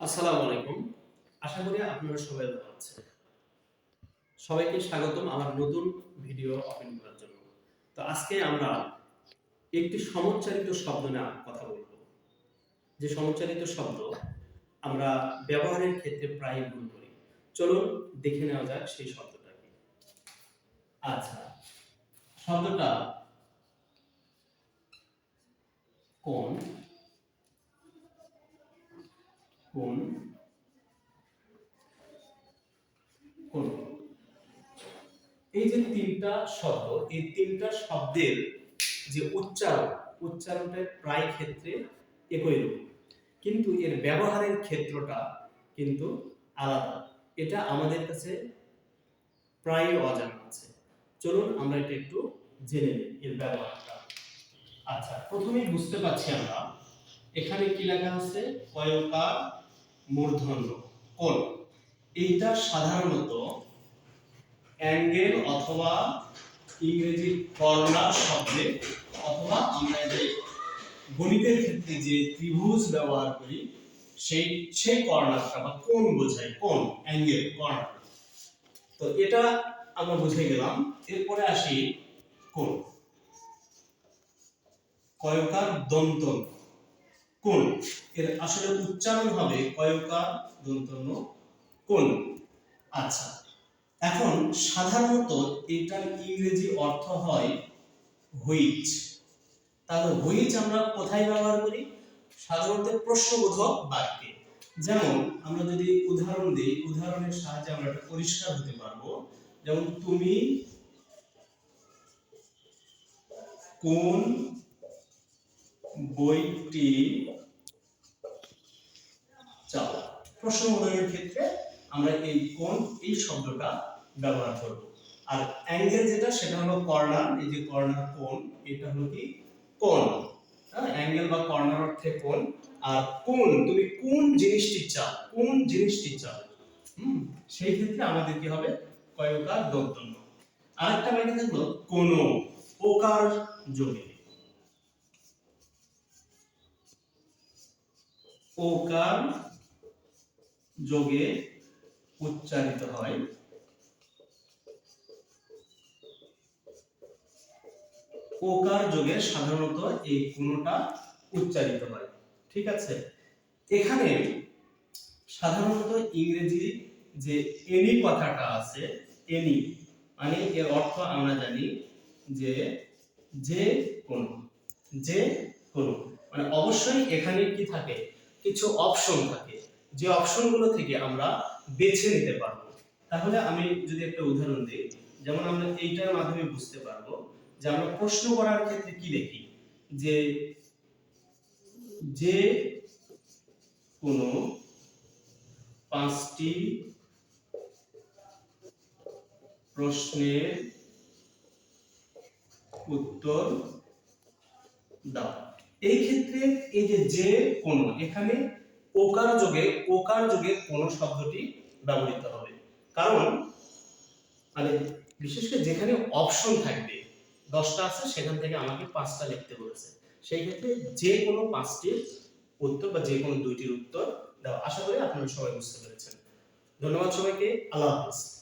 আসসালামু আলাইকুম। আশা করি আপনারা সবাই ভালো আছেন। সবাইকে স্বাগতম আমার নতুন ভিডিও ওপেন করার জন্য। তো আজকে আমরা একটি সমচ্চারিত শব্দ নিয়ে কথা বলব। যে সমচ্চারিত শব্দ আমরা ব্যবহারের ক্ষেত্রে প্রায় ভুল করি। চলুন দেখে নেওয়া যাক সেই শব্দটা কি। আচ্ছা শব্দটা কোন? কোন? কোন? এই যে তিনটা শব্দ, এই তিনটা শব্দের যে উচ্চারণ উচ্চারণটা প্রায় ক্ষেত্রে একই রূপ কিন্তু এর ব্যবহারের ক্ষেত্রটা কিন্তু আলাদা। এটা আমাদের কাছে প্রায় অজানা আছে। চলুন আমরা এটা একটু জেনে নিই এর ব্যবহারটা। আচ্ছা প্রথমেই বুঝতে পারছি আমরা, এখানে কি লেখা আছে? কয়কার মূর্ধন্য, কোণ। এইটা সাধারণত অ্যাঙ্গেল অথবা ইংরেজি কর্নার শব্দে অথবা আমরা যে গণিতের ক্ষেত্রে যে ত্রিভুজ ব্যবহার করি, সেই সেই কর্নারটা বা কোণ বোঝায়, কোণ, অ্যাঙ্গেল কর্নার তো এটা আমরা বুঝে গেলাম। এরপরে আসি কোণ। কয়কার দন্ত কোণ এর আসলে উচ্চারণ হবে কয়কার দন্তন্য কোন? আচ্ছা এখন সাধারণত এটার ইংরেজি অর্থ হয় হুইচ তাহলে হুইচ আমরা কোথায় ব্যবহার করি? সাধারণত প্রশ্নবোধক বাক্যে। যেমন, আমরা যদি উদাহরণ দিই, উদাহরণের সাহায্যে আমরা এটা পরিষ্কার হতে পারব। যেমন, তুমি কোন বইটি চাও প্রশ্নবোধকের ক্ষেত্রে আমরা এই কোন এই শব্দটা ব্যবহার করব। আর অ্যাঙ্গেল যেটা, সেটা হলো কর্নার, এই যে কর্নার কোণ, এটা হলো কি? কোণ। হ্যাঁ অ্যাঙ্গেল বা কর্নার অর্থে কোণ। আর কোন তুমি কোন জিনিসটি চাও, কোন জিনিসটি চাও, হুম, সেই ক্ষেত্রে আমাদের কি হবে? কয়কার দন্তন্য আরেকটা মানে থাকল কোন ওকার যোগে ওকার যোগে উচ্চারিত হয়। ওকার যোগে সাধারণত এই কোনটা উচ্চারিত হয়। ঠিক আছে? এখানে সাধারণত ইংরেজি যে এনি কথাটা আছে, এনি মানে এর অর্থ আমরা জানি যে যে কোন যে কোন মানে অবশ্যই এখানে কি থাকে? কিছু অপশন থাকে। যে অপশনগুলো থেকে আমরা বেছে নিতে পারব। তাহলে আমি যদি একটা উদাহরণ দিই, যেমন আমরা এইটার মাধ্যমে বুঝতে পারব যে আমরা প্রশ্ন করার ক্ষেত্রে কি দেখি? যে যে কোনো পাঁচটি প্রশ্নের উত্তর দাও। এই ক্ষেত্রে এই যে যে কোন, এখানে ওকার যোগে ওকার যোগে কোন শব্দটি ব্যবহৃত হবে। কারণ মানে বিশেষ করে যেখানে অপশন থাকবে, দশটা আছে, সেখান থেকে আমাকে পাঁচটা লিখতে বলেছে। সেই ক্ষেত্রে যে কোনো পাঁচটির উত্তর বা যে কোনো দুইটির উত্তর দেওয়া। আশা করি আপনারা সবাই বুঝতে পেরেছেন। ধন্যবাদ সবাইকে। আল্লাহ হাফিজ।